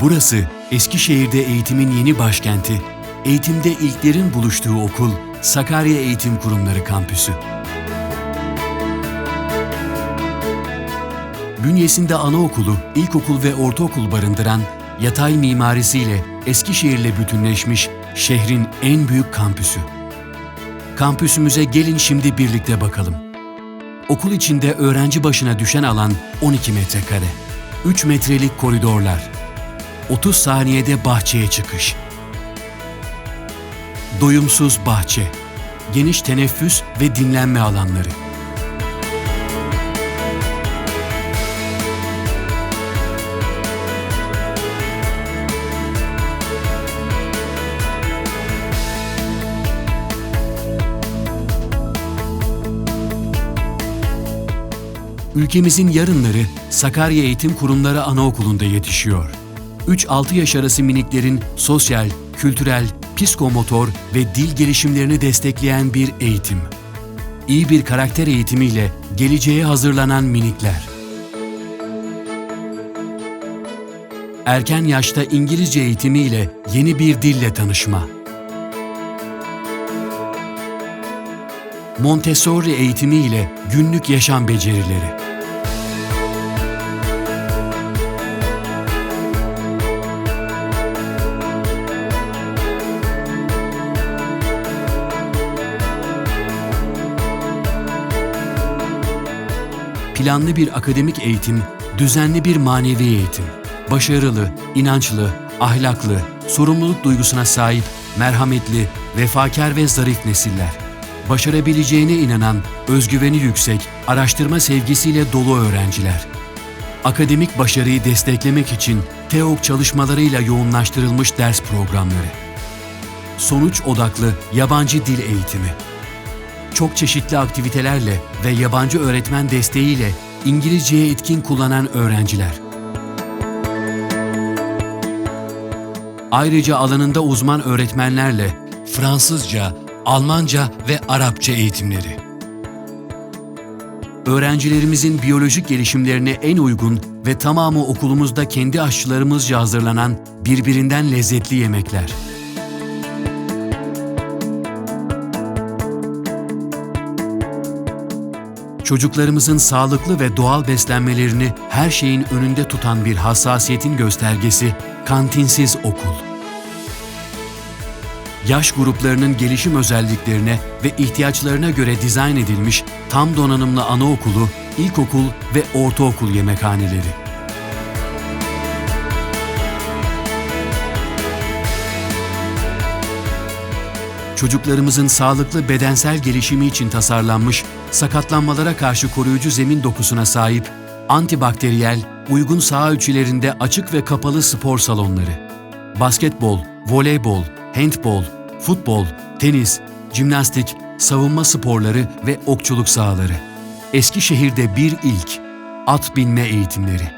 Burası Eskişehir'de eğitimin yeni başkenti, eğitimde ilklerin buluştuğu okul Sakarya Eğitim Kurumları Kampüsü. Bünyesinde anaokulu, ilkokul ve ortaokul barındıran yatay mimarisiyle Eskişehir'le bütünleşmiş şehrin en büyük kampüsü. Kampüsümüze gelin şimdi birlikte bakalım. Okul içinde öğrenci başına düşen alan 12 metrekare. 3 metrelik koridorlar. 30 saniyede bahçeye çıkış. Doyumsuz bahçe. Geniş teneffüs ve dinlenme alanları. Ülkemizin yarınları Sakarya Eğitim Kurumları Anaokulu'nda yetişiyor. 3-6 yaş arası miniklerin sosyal, kültürel, psikomotor ve dil gelişimlerini destekleyen bir eğitim. İyi bir karakter eğitimiyle geleceğe hazırlanan minikler. Erken yaşta İngilizce eğitimiyle yeni bir dille tanışma. Montessori eğitimiyle günlük yaşam becerileri. Planlı bir akademik eğitim, düzenli bir manevi eğitim. Başarılı, inançlı, ahlaklı, sorumluluk duygusuna sahip, merhametli, vefakar ve zarif nesiller. Başarabileceğine inanan, özgüveni yüksek, araştırma sevgisiyle dolu öğrenciler. Akademik başarıyı desteklemek için TEOK çalışmalarıyla yoğunlaştırılmış ders programları. Sonuç odaklı yabancı dil eğitimi çok çeşitli aktivitelerle ve yabancı öğretmen desteğiyle İngilizceye etkin kullanan öğrenciler. Ayrıca alanında uzman öğretmenlerle Fransızca, Almanca ve Arapça eğitimleri. Öğrencilerimizin biyolojik gelişimlerine en uygun ve tamamı okulumuzda kendi aşçılarımızca hazırlanan birbirinden lezzetli yemekler. Çocuklarımızın sağlıklı ve doğal beslenmelerini her şeyin önünde tutan bir hassasiyetin göstergesi kantinsiz okul. Yaş gruplarının gelişim özelliklerine ve ihtiyaçlarına göre dizayn edilmiş tam donanımlı anaokulu, ilkokul ve ortaokul yemekhaneleri. Çocuklarımızın sağlıklı bedensel gelişimi için tasarlanmış, sakatlanmalara karşı koruyucu zemin dokusuna sahip, antibakteriyel, uygun saha ölçülerinde açık ve kapalı spor salonları. Basketbol, voleybol, handbol, futbol, tenis, jimnastik, savunma sporları ve okçuluk sahaları. Eskişehir'de bir ilk, at binme eğitimleri.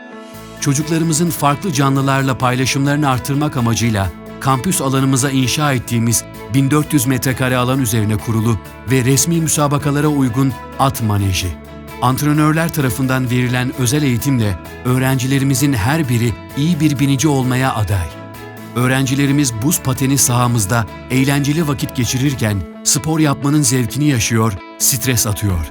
Çocuklarımızın farklı canlılarla paylaşımlarını artırmak amacıyla kampüs alanımıza inşa ettiğimiz 1400 metrekare alan üzerine kurulu ve resmi müsabakalara uygun at maneji. Antrenörler tarafından verilen özel eğitimle öğrencilerimizin her biri iyi bir binici olmaya aday. Öğrencilerimiz buz pateni sahamızda eğlenceli vakit geçirirken spor yapmanın zevkini yaşıyor, stres atıyor.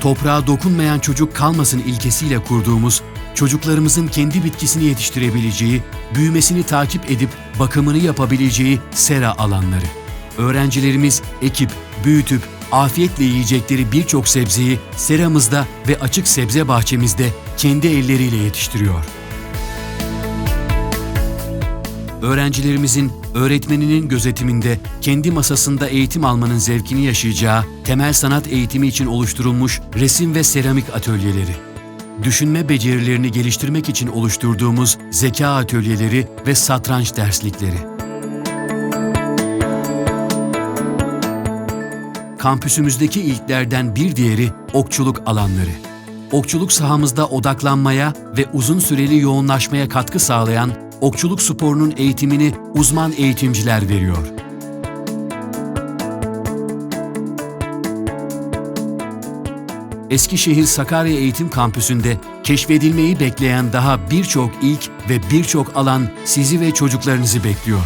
Toprağa dokunmayan çocuk kalmasın ilkesiyle kurduğumuz çocuklarımızın kendi bitkisini yetiştirebileceği, büyümesini takip edip bakımını yapabileceği sera alanları. Öğrencilerimiz ekip, büyütüp afiyetle yiyecekleri birçok sebzeyi seramızda ve açık sebze bahçemizde kendi elleriyle yetiştiriyor. Öğrencilerimizin öğretmeninin gözetiminde kendi masasında eğitim almanın zevkini yaşayacağı temel sanat eğitimi için oluşturulmuş resim ve seramik atölyeleri düşünme becerilerini geliştirmek için oluşturduğumuz zeka atölyeleri ve satranç derslikleri. Kampüsümüzdeki ilklerden bir diğeri okçuluk alanları. Okçuluk sahamızda odaklanmaya ve uzun süreli yoğunlaşmaya katkı sağlayan okçuluk sporunun eğitimini uzman eğitimciler veriyor. Eskişehir Sakarya Eğitim Kampüsü'nde keşfedilmeyi bekleyen daha birçok ilk ve birçok alan sizi ve çocuklarınızı bekliyor.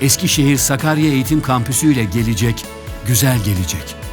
Eskişehir Sakarya Eğitim Kampüsü ile gelecek, güzel gelecek.